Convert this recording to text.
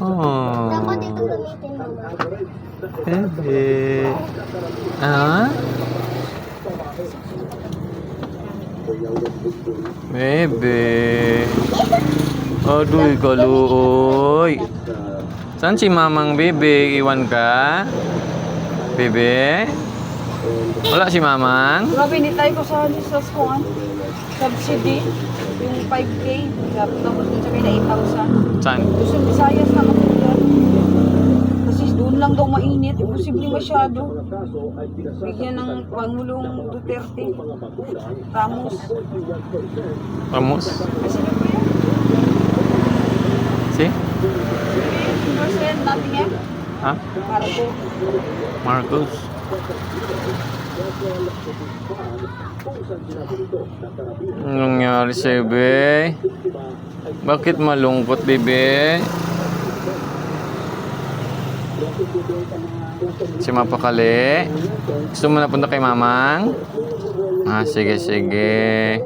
Oh. Dapat. Bebe. Ah? Bebe. Aduh, kaluoy. Saan si mamang bebe? Iwan ka? Bebe? Wala si mamang? Grabe, ko sa sa skuan. Subsidy. Yung 5K. Grabe na mo dun sa kay na 8,000. Saan? Gusto Visayas na ako yan. Kasi doon lang daw mainit. Imposible masyado. Bigyan ng Pangulong Duterte. Ramos. Ramos? Kasi ano po yan? Si? Percent natin yan. Ha? Po. Marcos? Anong nangyari sa'yo, be? Bakit malungkot, bebe? Si Mapakali? Gusto mo na punta kay Mamang? Ah, sige, sige.